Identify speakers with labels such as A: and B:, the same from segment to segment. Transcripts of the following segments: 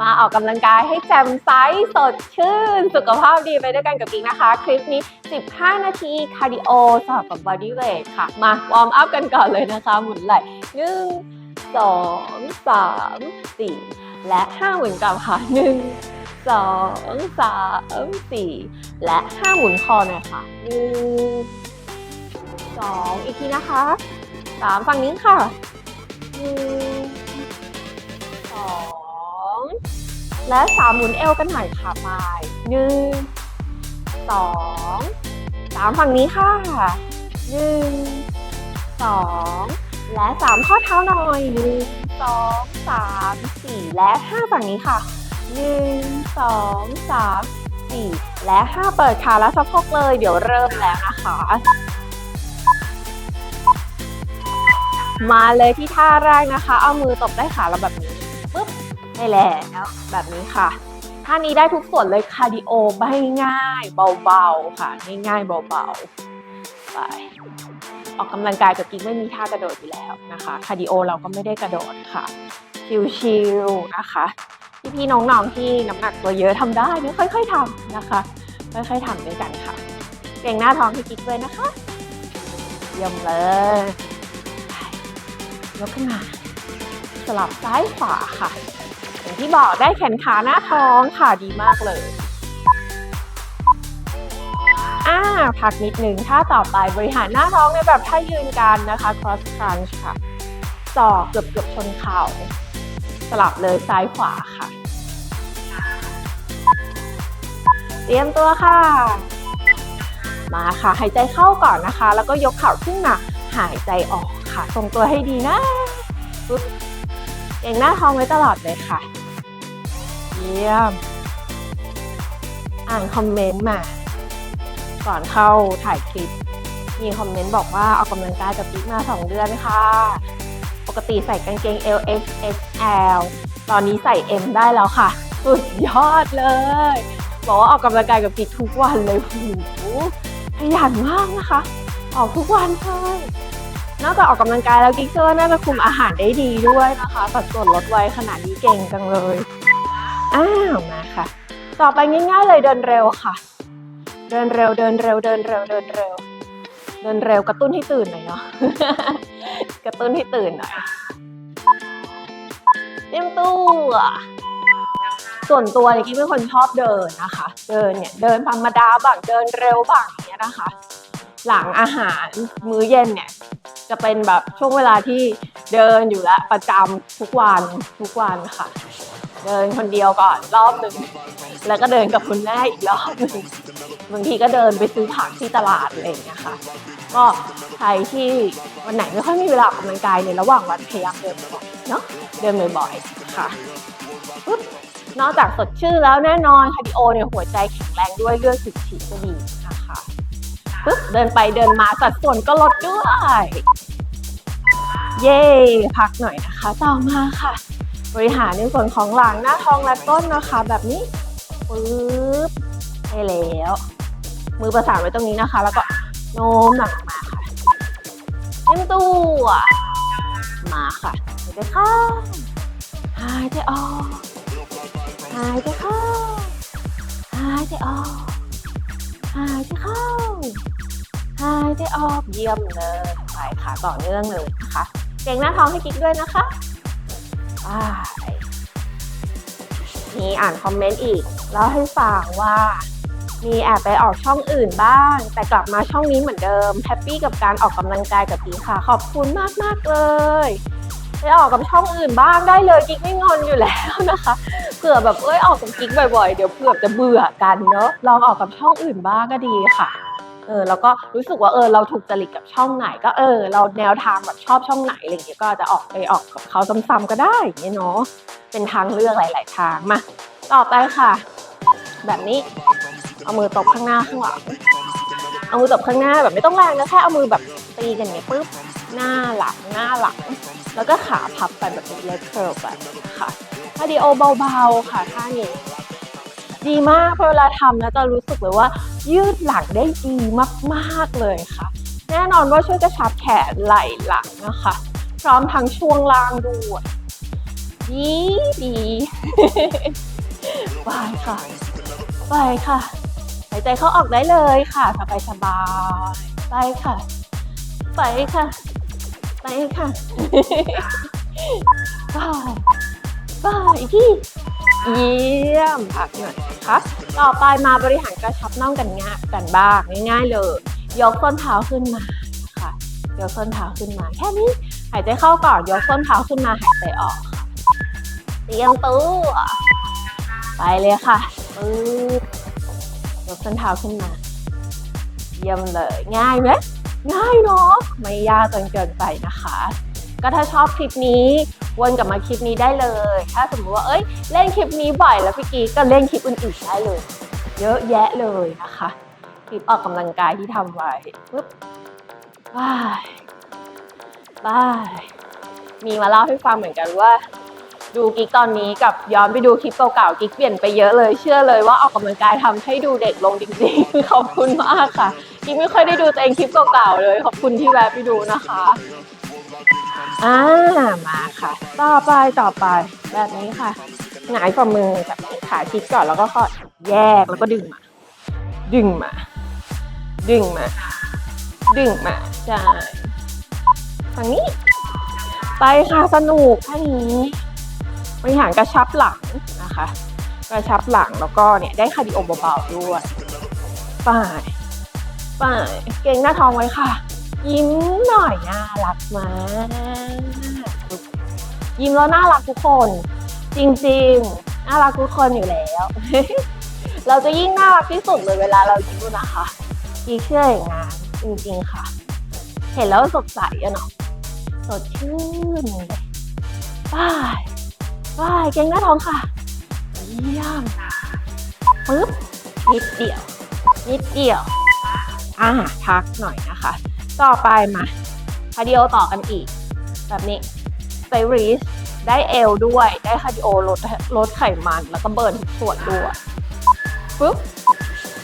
A: มาออกกำลังกายให้แจ่มใสสดชื่น สุขภาพดีไปด้วยกันกับกิ๊กนะคะ คลิปนี้ 15 นาทีคาร์ดิโอสลับกับบอดี้เวทค่ะ มาวอร์มอัพกันก่อนเลยนะคะ หมุนไหล่หนึ่งสองสามสี่และห้าหมุนกลับค่ะหนึ่งสองสามสี่และห้าหมุนคอหน่อยค่ะหนึ่งสองอีกทีนะคะสามฝั่งนี้ค่ะหนึ่งสอง และสามหมุนเอวกันหน่อยค่ะไปหนึ่งสองสามฝั่งนี้ค่ะหนึ่งสองและสามข้อเท้าหน่อยหนึ่งสองสามสี่และห้าฝั่งนี้ค่ะหนึ่งสองสามสี่และห้าเปิดขาและสะโพกเลย เดี๋ยวเริ่มแล้วนะคะ มาเลยที่ท่าแรกนะคะ เอามือตบได้ขาเราแบบนี้ปุ๊บ ได้แล้วแบบนี้ค่ะท่านี้ได้ทุกส่วนเลยคาร์ดิโอไม่ง่ายเบาๆค่ะ ง่ายๆเบาๆไปออกกำลังกายกับกิ๊กไม่มีท่ากระโดดอยู่แล้วนะคะคาร์ดิโอเราก็ไม่ได้กระโดดค่ะชิลๆนะคะพี่ๆน้องๆที่น้ำหนักตัวเยอะทำได้นะค่อยๆทำนะคะ ค่อยๆทำด้วยกันค่ะเก่งหน้าท้องให้กิ๊กเลยนะคะเยี่ยมเลยยกขึ้นมาสลับซ้ายขวาค่ะ อย่างที่บอกได้แขนขาหน้าท้องค่ะดีมากเลยอ่าพักนิดนึงท่าต่อไปบริหารหน้าท้องในแบบท่ายืนกันนะคะ cross crunch ค่ะศอกเกือบเกือบชนเข่า สลับเลยซ้ายขวาค่ะ เตรียมตัวค่ะ มาค่ะ หายใจเข้าก่อนนะคะ แล้วก็ยกเข่าขึ้นมาหายใจออกค่ะ ทรงตัวให้ดีนะปุ๊บเก่งหน้าท้องไว้ตลอดเลยค่ะ ยี่ยม อ่านคอมเมนต์มาก่อนเข้าถ่ายคลิป มีคอมเมนต์บอกว่าออกกำลังกายกับปิ๊กมา 2 เดือนค่ะ ปกติใส่กางเกง L X X L ตอนนี้ใส่ M ได้แล้วค่ะ สุดยอดเลย บอกว่าออกกำลังกายกับปิ๊กทุกวันเลยโอ้โหขยันมากนะคะ ออกทุกวันเลยนอกจากออกกำลังกายแล้วกิ๊กเชื่อว่าน่าจะคุมอาหารได้ดีด้วยนะคะสัดส่วนลดไวขนาดนี้เก่งจังเลย อ้าวมาค่ะ ต่อไปง่ายๆเลยเดินเร็วค่ะ เดินเร็วเดินเร็วเดินเร็วเดินเร็ว เดินเร็วกระตุ้นให้ตื่นหน่อยเนาะกระตุ้นให้ตื่นหน่อยเตรียมตัวส่วนตัวเนี่ยกิ๊กเป็นคนชอบเดินนะคะ เดินเนี่ยเดินธรรมดาบ้างเดินเร็วบ้างอย่างเงี้ยนะคะ หลังอาหารมื้อเย็นเนี่ยจะเป็นแบบช่วงเวลาที่เดินอยู่แล้วประจำทุกวันทุกวันค่ะ เดินคนเดียวก่อนรอบหนึ่งแล้วก็เดินกับคุณแม่อีกรอบหนึ่งบางทีก็เดินไปซื้อผักที่ตลาดอะไรอย่างเงี้ยค่ะก็ใครที่วันไหนไม่ค่อยมีเวลาออกกำลังกายในระหว่างวันพยายามเดินบ่อยเนาะเดินบ่อยๆค่ะปุ๊บนอกจากสดชื่นแล้วแน่นอนคาร์ดิโอเนี่ยหัวใจแข็งแรงด้วยเลือดสูบฉีดก็ดีนะคะปึ๊บเดินไปเดินมาสัดส่วนก็ลดด้วย เย่พักหน่อยนะคะ ต่อมาค่ะ บริหารในส่วนของหลังหน้าท้องและก้นนะคะ แบบนี้ปึ๊บให้แล้ว มือประสานไว้ตรงนี้นะคะ แล้วก็โน้มหลังมาค่ะเตรียมตัวมาค่ะหายใจเข้าหายใจออกหายใจเข้าหายใจออกหายใจเข้าหายใจออกเยี่ยมเลยไปค่ะต่อเนื่องเลยนะคะเก่งหน้าท้องให้กิ๊กด้วยนะคะ มีอ่านคอมเมนต์อีกเล่าให้ฟังว่า มีแอบไปออกช่องอื่นบ้าง แต่กลับมาช่องนี้เหมือนเดิมแฮปปี้กับการออกกำลังกายกับกิ๊กค่ะ ขอบคุณมากมากเลยไปออกกับช่องอื่นบ้างได้เลยกิ๊กไม่งอนอยู่แล้วนะคะเผื่อแบบเอ้ยออกกับกิ๊กบ่อยๆ เดี๋ยวเผื่อจะเบื่อกันเนอะลองออกกับช่องอื่นบ้างก็ดีค่ะ เออแล้วก็รู้สึกว่าเออเราถูกจริตกับช่องไหนก็เออ เราแนวทางแบบชอบช่องไหนอะไรอย่างเงี้ยก็จะออกไปออกกับเขาซ้ำๆก็ได้อย่างเงี้ยเนาะเป็นทางเลือกหลาย ๆ ทางมาต่อไปค่ะ แบบนี้เอามือตบข้างหน้าข้างหลังเอามือตบข้างหน้าแบบไม่ต้องแรงนะแค่เอามือแบบตีกันอย่างเงี้ยปุ๊บหน้าหลังหน้าหลัง แล้วก็ขาพับไปแบบนี้เลเคิร์ฟแบบค่ะคาร์ดิโอเบาๆค่ะท่านี้ดีมากพอเวลาทำนะจะรู้สึกเลยว่า ยืดหลังได้ดีมากๆเลยค่ะ แน่นอนว่าช่วยกระชับแขนไหล่หลังนะคะ พร้อมทั้งช่วงล่างด้วยดีดีไปค่ะไปค่ะ หายใจเข้าออกได้เลยค่ะสบายสบายไปค่ะ ไปค่ะ ไปค่ะไปไปอีกที่ เยี่ยมพักหน่อยนะคะต่อไปมาบริหารกระชับน่องกันง่ายกันบ้างง่ายๆเลย ยกส้นเท้าขึ้นมาค่ะยกส้นเท้าขึ้นมาแค่นี้หายใจเข้าก่อนยกส้นเท้าขึ้นมาหายใจออกค่ะเตรียมตัวไปเลยค่ะปึ๊บยกส้นเท้าขึ้นมา เยี่ยมเลยง่ายไหมง่ายเนาะไม่ยากจนเกินไปนะคะ ก็ถ้าชอบคลิปนี้ วนกลับมาคลิปนี้ได้เลย ถ้าสมมติว่าเอ้ยเล่นคลิปนี้บ่อยแล้วพี่กีก็เล่นคลิปอื่นๆได้เลย เยอะแยะเลยนะคะ คลิปออกกำลังกายที่ทำไว้ปึ๊บบายบายมีมาเล่าให้ฟังเหมือนกันว่า ดูกิ๊กตอนนี้กับย้อนไปดูคลิปเก่าๆกิ๊กเปลี่ยนไปเยอะเลย เชื่อเลยว่าออกกำลังกายทำให้ดูเด็กลงจริงๆ ขอบคุณมากค่ะกิ๊กไม่ค่อยได้ดูตัวเองคลิปเก่าๆเลย ขอบคุณที่แวะไปดูนะคะ อ่ามาค่ะ ต่อไปต่อไปแบบนี้ค่ะหงายฝ่ามือแบบขาชิดก่อนแล้วก็ค่อยแยกแล้วก็ดึงมา ดึงมา ดึงมา ดึงมาใช่ฝั่งนี้ ไปค่ะสนุกแค่นี้บริหารกระชับหลังนะคะ กระชับหลังแล้วก็เนี่ยได้คาร์ดิโอเบาๆด้วยไปไปเก่งหน้าท้องไว้ค่ะ ยิ้มหน่อยน่ารักมากยิ้มแล้วน่ารักทุกคน จริงๆน่ารักทุกคนอยู่แล้ว เราจะยิ่งน่ารักที่สุดเลยเวลาเรายิ้มนะคะกีเชื่ออย่างนั้นจริงๆค่ะ เห็นแล้วสดใสอะเนาะสดชื่นเลยป้ายป้ายเก่งหน้าท้องค่ะเยี่ยมปึ๊บนิดเดียวนิดเดียวอ่าพักหน่อยนะคะ ต่อไปมาคาร์ดิโอต่อกันอีก แบบนี้สเตร e สได้เอวด้วย ได้คาร์ดิโอลดลดไขมัน แล้วก็เบิร์นทุกส่วนด้วยปึ๊บ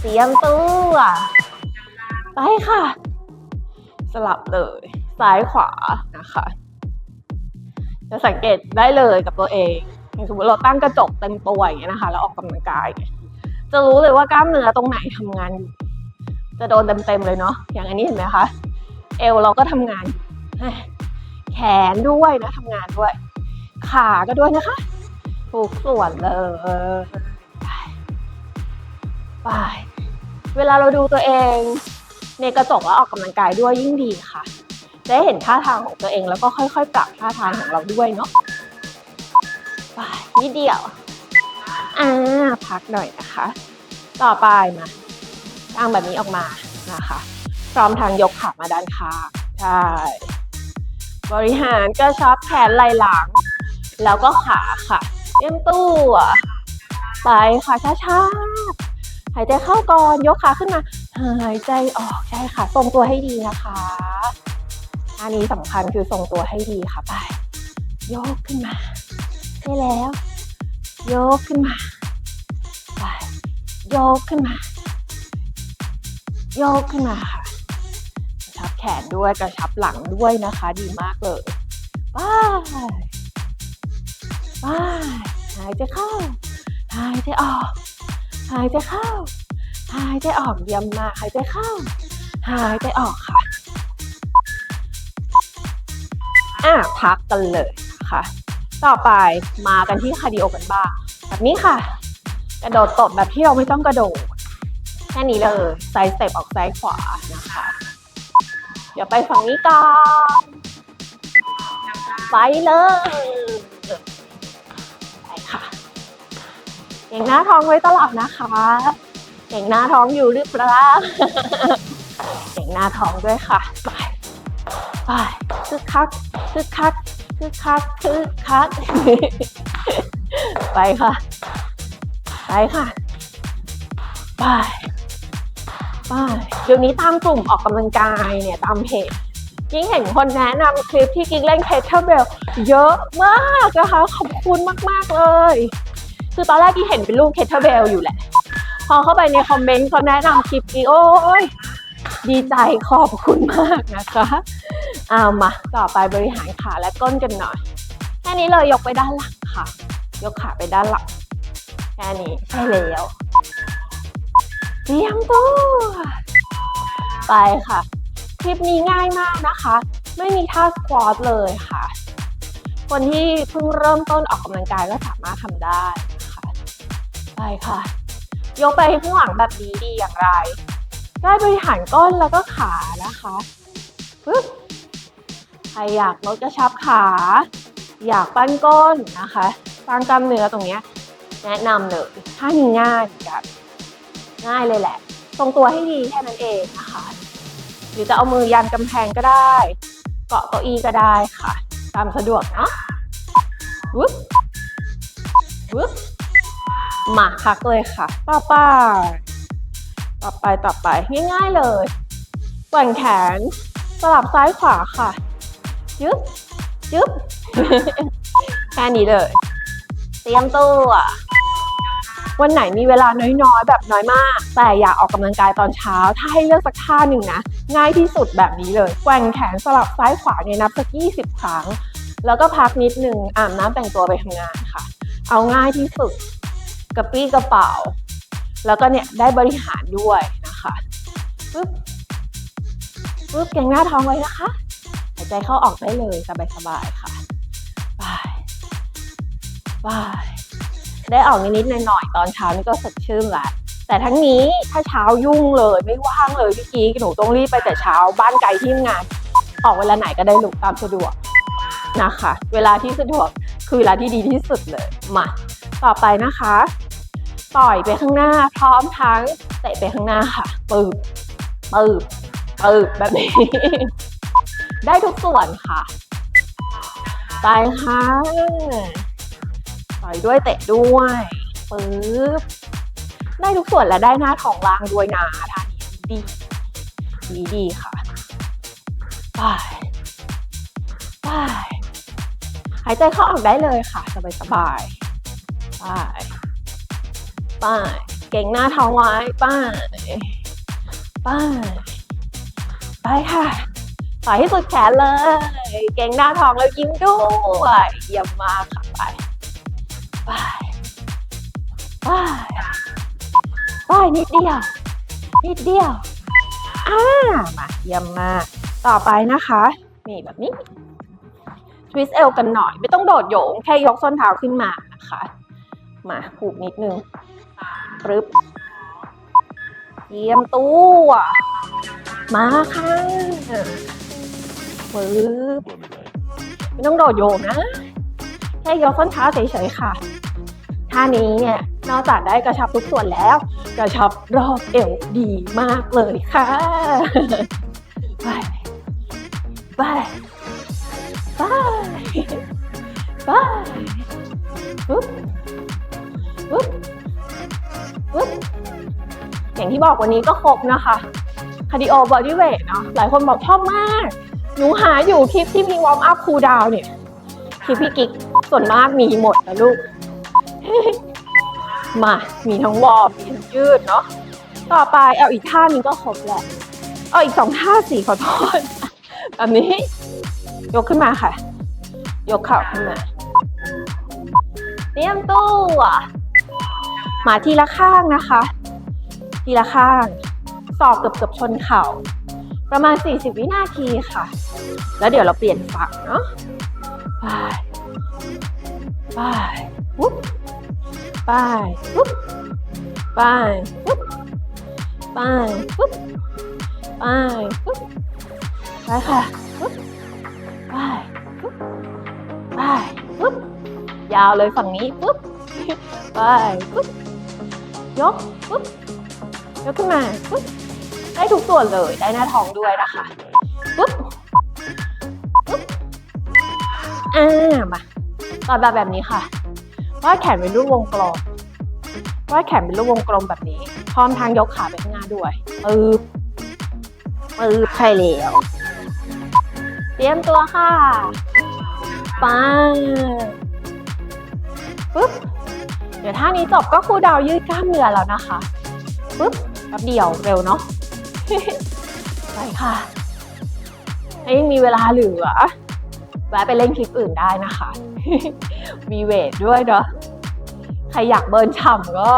A: เตรียมตัวไปค่ะ สลับเลย ซ้ายขวานะคะ จะสังเกตได้เลยกับตัวเองอย่างสมมติเราตั้งกระจกเต็มตัวอย่างเงี้ยนะคะ แล้วออกกำลังกาย จะรู้เลยว่ากล้ามเนื้อตรงไหนทำงานอยู่จะโดนเต็มๆเลยเนาะอย่างอันนี้เห็นไหมคะ เอวเราก็ทำงานแขนด้วยนะทำงานด้วย ขาก็ด้วยนะคะทุกส่วนเลยไปไปเวลาเราดูตัวเอง ในกระจกแล้วออกกำลังกายด้วยยิ่งดีค่ะได้เห็นท่าทางของตัวเองแล้วก็ค่อยๆ ปรับท่าทางของเราด้วยเนาะไปนิดเดียวอ่าพักหน่อยนะคะ ต่อไปมาตั้งแบบนี้ออกมานะคะ พร้อมทางยกขามาด้านข้างใช่บริหารกระชับแขนไหล่หลัง แล้วก็ขาค่ะเตรียมตัวไปค่ะช้าๆหายใจเข้าก่อนยกขาขึ้นมา หายใจออกใช่ค่ะทรงตัวให้ดีนะคะอันนี้สำคัญคือทรงตัวให้ดีค่ะไปยกขึ้นมาใช่แล้ว ยกขึ้นมาไปยกขึ้นมายกขึ้นมาค่ะ ขนด้วยกระชับหลังด้วยนะคะ ดีมากเลยไปไปหายใจเข้า หายใจออก หายใจเข้า หายใจออกเยี่ยมมากหายใจเข้า หายใจออกค่ะอะพักกันเลยนะคะต่อไปมากันที่คาร์ดิโอกันบ้างแบบนี้ค่ะ กระโดดตบแบบที่เราไม่ต้องกระโดดแค่นี้เลยไซส์สเต็ปออกซ้ายขวานะคะ เดี๋ยวไปฝั่งนี้ก่อน ไปเลยไปค่ะ เก่งหน้าท้องไว้ตลอดนะคะ เก่งหน้าท้องอยู่หรือเปล่าเก่งหน้าท้องด้วยค่ะ ไปไปคึกคักคึกคักคึกคักคึกคัก ไปค่ะ ไปค่ะ ไป ไปเดี๋ยวนี้ตามกลุ่มออกกำลังกายเนี่ยตามเพจกิ๊งเห็นคนแนะนำคลิปที่กิ๊งเล่นเพจเทอร์เบลเยอะมากนะคะขอบคุณมากๆเลย คือตอนแรกกิ๊งเห็นเป็นรูปเคทเทอร์เบลอยู่แหละ พอเข้าไปในคอมเมนต์เขาแนะนำคลิปกิ๊งโอ้ยดีใจขอบคุณมากนะคะเอามาต่อไปบริหารขาและก้นกันหน่อย แค่นี้เลยยกไปด้านหลังค่ะค่ะยกขาไปด้านหลังแค่นี้ใช่แล้ว เตรียมตัวไปค่ะ คลิปนี้ง่ายมากนะคะ ไม่มีท่าสควอตเลยค่ะ คนที่เพิ่งเริ่มต้นออกกำลังกายก็สามารถทำได้นะคะไปค่ะ ยกไปข้างหลังแบบนี้ดีอย่างไร ได้บริหารก้นแล้วก็ขานะคะปึ๊บใครอยากลดกระชับขา อยากปั้นก้นนะคะสร้างกล้ามเนื้อตรงนี้แนะนำเลยท่านี้ง่ายเหมือนกัน ง่ายเลยแหละ ทรงตัวให้ดีแค่นั้นเองนะคะ หรือจะเอามือยันกำแพงก็ได้ เกาะเก้าอี้ก็ได้ค่ะ ตามสะดวกเนาะวึบวึบมาพักเลยค่ะ ต่อไป ต่อไปต่อไปง่ายๆเลยแกว่งแขนสลับซ้ายขวาค่ะยึบยึบแค่นี้เลย เตรียมตัว วันไหนมีเวลาน้อยๆ แบบน้อยมาก แต่อยากออกกำลังกายตอนเช้า ถ้าให้เลือกสักท่าหนึ่งนะ ง่ายที่สุดแบบนี้เลย แกว่งแขนสลับซ้ายขวาเนี่ยนับสัก 20 ครั้ง แล้วก็พักนิดนึงอาบน้ำแต่งตัวไปทำงานค่ะ เอาง่ายที่สุดกระปี้กระเป๋า แล้วก็เนี่ยได้บริหารด้วยนะคะปึ๊บปึ๊บเก่งหน้าท้องไว้นะคะหายใจเข้าออกได้เลยสบายๆค่ะบายบาย ได้ออกนิดๆหน่อยๆตอนเช้านี่ก็สดชื่นละแต่ทั้งนี้ถ้าเช้ายุ่งเลยไม่ว่างเลยพี่กิ๊กหนูต้องรีบไปแต่เช้าบ้านไกลที่ทำงาน ออกเวลาไหนก็ได้ลูกตามสะดวกนะคะ เวลาที่สะดวกคือเวลาที่ดีที่สุดเลยมาต่อไปนะคะ ต่อยไปข้างหน้าพร้อมทั้งเตะไปข้างหน้าค่ะปืบปืบปืบแบบนี้ ได้ทุกส่วนค่ะไปค่ะ ต่อยด้วยเตะด้วยปึ๊บได้ทุกส่วนและได้หน้าท้องล่างด้วยนะท่านี้ดีดีดีค่ะไปไปหายใจเข้าออกได้เลยค่ะ สบายสบายไปไปเก่งหน้าท้องไว้ไปไปไปค่ะต่อยให้สุดแขนเลย เก่งหน้าท้องแล้วยิ้มด้วยเยี่ยมมากค่ะ ไปไปไปนิดเดียว นิดเดียว อ่า มาเยี่ยมมาก ต่อไปนะคะ นี่แบบนี้ ทวิสเอลกันหน่อย ไม่ต้องโดดโยง แค่ยกส้นเท้าขึ้นมานะคะ มาผูกนิดนึงปึ๊บเตรียมตัว มาค่ะปึ๊บไม่ต้องโดดโยงนะ แค่ยกส้นเท้าเฉยๆค่ะ ท่านี้เนี่ยนอกจากได้กระชับทุกส่วนแล้ว กระชับรอบเอวดีมากเลยค่ะไปไปไปไปปุ๊บปุ๊บปุ๊บอย่างที่บอกวันนี้ก็ครบนะคะคาร์ดิโอบอดี้เวทเนาะหลายคนบอกชอบมาก หนูหาอยู่คลิปที่มีวอร์มอัพคูลดาวน์เนี่ยคลิปพี่กิ๊ก ส่วนมากมีหมดนะลูก มา มีทั้งวอร์มมีทั้งยืดเนาะ ต่อไปเอาอีกท่านึงก็ครบแหละ เอาอีกสองท่าสี่ขอโทษแบบนี้ ยกขึ้นมาค่ะ ยกเข่าขึ้นมาเตรียมตัวมาทีละข้างนะคะ ทีละข้างศอกเกือบเกือบชนเข่า ประมาณ 40 วินาทีค่ะ แล้วเดี๋ยวเราเปลี่ยนฝั่งเนาะ ไปไปปุ๊บไปปุ๊บไปปุ๊บไปปุ๊บไปปุ๊บไปค่ะปุ๊บไปปุ๊บไปปุ๊บยาวเลยฝั่งนี้ปุ๊บไปปุ๊บยกปุ๊บยกขึ้นมาปุ๊บได้ทุกส่วนเลยได้หน้าท้องด้วยนะคะปุ๊บปุ๊บอ่ามา ต่อแบบแบบนี้ค่ะวาดแขนเป็นรูปวงกลมวาดแขนเป็นรูปวงกลมแบบนี้ พร้อมทางยกขาไปข้างหน้าด้วยปึ๊บปึ๊บใช่แล้วเตรียมตัวค่ะไปปึ๊บเดี๋ยวท่านี้จบก็ครูดาวยืดกล้ามเนื้อแล้วนะคะปึ๊บแป๊บเดียวเร็วเนาะไปค่ะถ้ยังมีเวลาเหลือ แวะไปเล่นคลิปอื่นได้นะคะ มีเวทด้วยเนาะใครอยากเบิร์นฉ่ำก็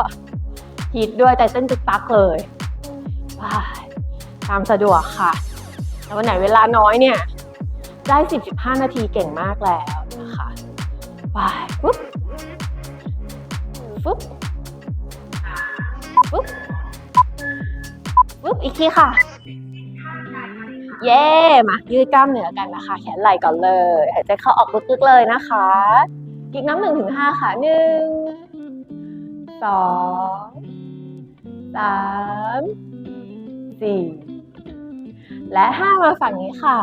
A: ฮิตด้วยแต่เต้นตึกตักเลยไปตามสะดวกค่ะแล้ววันไหนเวลาน้อยเนี่ย ได้ 10-15 นาทีเก่งมากแล้วนะคะไปปุ๊บปุ๊บปุ๊บปุ๊บอีกทีค่ะ เย้มายืดกล้ามเนื้อกันนะคะ แขนไหล่ก่อนเลยหายใจเข้าออกลึกๆเลยนะคะกิกน้ำหนึ่งถึงห้าค่ะหนึ่งสองสามสี่และห้ามาฝั่งนี้ค่ะ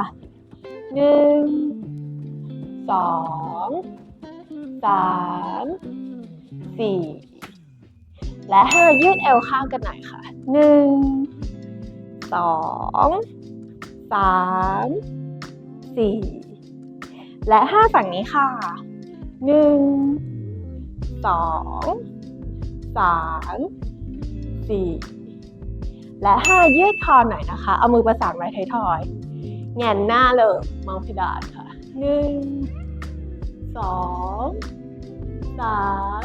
A: หนึ่งสองสามสี่และห้ายืดเอวข้างกันหน่อยค่ะหนึ่งสอง สามสี่และห้าฝั่งนี้ค่ะหนึ่งสองสามสี่และห้ายืดคอหน่อยนะคะ เอามือประสานไว้ท้ายทอย แงนหน้าเลยมองเพดานค่ะหนึ่งสองสาม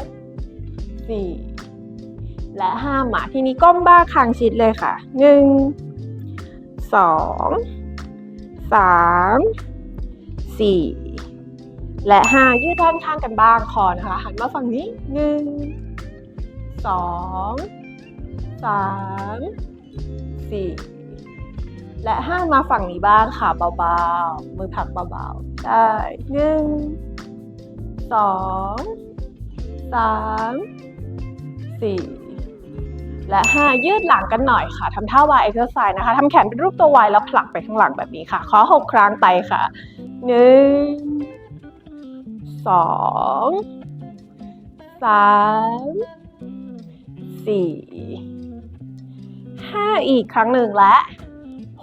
A: สี่และห้าหมาทีนี้ก้มบ้าคางชิดเลยค่ะหนึ่งสอง สามสี่และห้ายืดด้านข้างกันบ้างคอนะคะ หันมาฝั่งนี้หนึ่งสองสามสี่และห้ามาฝั่งนี้บ้างค่ะเบาๆ มือผักเบาๆ ได้หนึ่งสองสามสี่ และห้ายืดหลังกันหน่อยค่ะทำท่า Y exercise นะคะทำแขนเป็นรูปตัว Y แล้วผลักไปข้างหลังแบบนี้ค่ะ ขอหกครั้งไปค่ะหนึ่งสองสามสี่ห้าอีกครั้งหนึ่งและ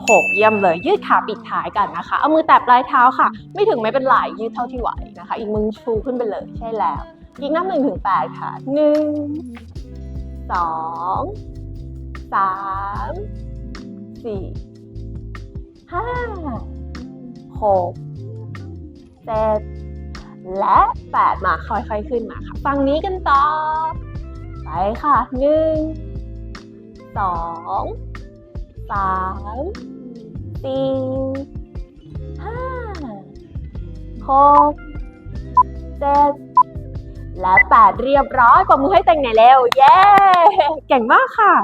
A: หกเยี่ยมเลยยืดขาปิดท้ายกันนะคะ เอามือแตะปลายเท้าค่ะ ไม่ถึงไม่เป็นไรยืดเท่าที่ไหวนะคะ อีกมือชูขึ้นไปเลยใช่แล้ว อีกนับหนึ่งถึงแปดค่ะหนึ่ง สองสามสี่ห้าหกเจ็ดและแปดมาค่อยๆขึ้นมาค่ะฝั่งนี้กันต่อ ไปค่ะหนึ่งสองสามสี่ห้าหกเจ็ด และแปดเรียบร้อยกว่ามือให้แต่งไหนอยเร็ว เย้ เก่งมากค่ะ